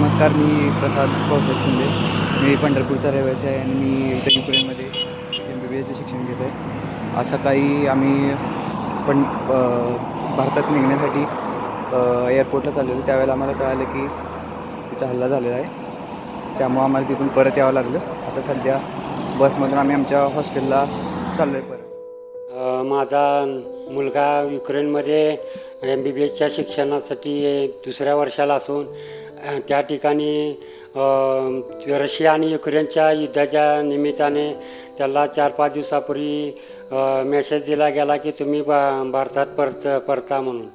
नमस्कार मी प्रसाद पावसाहेब शिंदे मी पंढरपूरचा रहिवासी आहे आणि मी इथं युक्रेनमध्ये एम बी बी एसचे शिक्षण घेत आहे आज सकाळी आम्ही पण भारतात निघण्यासाठी एअरपोर्टला चाललो होतो. त्यावेळेला आम्हाला कळालं की तिथं हल्ला झालेला आहे. त्यामुळं आम्हाला तिथून परत यावं लागलं. आता सध्या बसमधून आम्ही आमच्या हॉस्टेलला चाललो आहे परत माझा मुलगा युक्रेनमध्ये एम बी बी एसच्या शिक्षणासाठी दुसऱ्या वर्षाला असून त्या ठिकाणी रशिया आणि युक्रेनच्या युद्धाच्या निमित्ताने त्याला चार पाच दिवसापूर्वी मेसेज दिला गेला की तुम्ही बा भारतात परत परता म्हणून.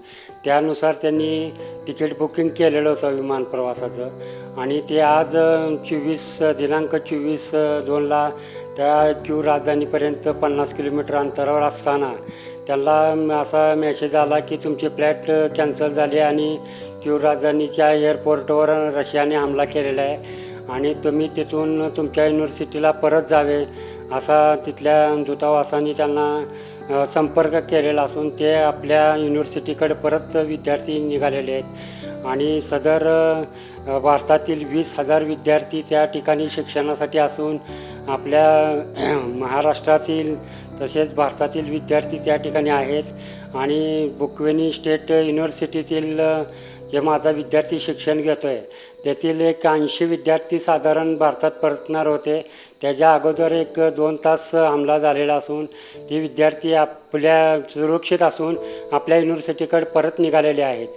त्यानुसार त्यांनी तिकीट बुकिंग केलेलं होतं विमान प्रवासाचं. आणि ते आज चोवीस दिनांक चोवीस दोनला त्या क्यू राजधानीपर्यंत पन्नास किलोमीटर अंतरावर असताना त्याला असा मेसेज आला की तुमची फ्लॅट कॅन्सल झाली आणि क्यू राजधानीच्या एअरपोर्टवर रशियाने हमला केलेला आहे आणि तुम्ही तिथून तुमच्या युनिव्हर्सिटीला परत जावे असा तिथल्या दूतावासाने त्यांना संपर्क केलेला असून ते आपल्या युनिव्हर्सिटीकडे परत विद्यार्थी निघालेले आहेत. आणि सदर भारतातील वीस हजार विद्यार्थी त्या ठिकाणी शिक्षणासाठी असून आपल्या महाराष्ट्रातील तसेच भारतातील विद्यार्थी त्या ठिकाणी आहेत. आणि बुकवेनी स्टेट युनिव्हर्सिटीतील जे माझा विद्यार्थी शिक्षण घेतो आहे त्यातील एक ऐंशी विद्यार्थी साधारण भारतात परतणार होते. त्याच्या अगोदर एक दोन तास हमला झालेला असून ते विद्यार्थी आपल्या सुरक्षित असून आपल्या युनिव्हर्सिटीकडे परत निघालेले आहेत.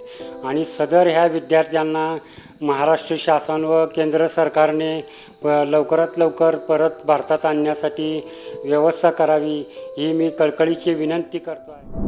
आणि सदर ह्या विद्यार्थ्यांना महाराष्ट्र शासन व केंद्र सरकारने प लवकरात लवकर परत भारतात आणण्यासाठी व्यवस्था करावी ही मी कळकळीची विनंती करतो आहे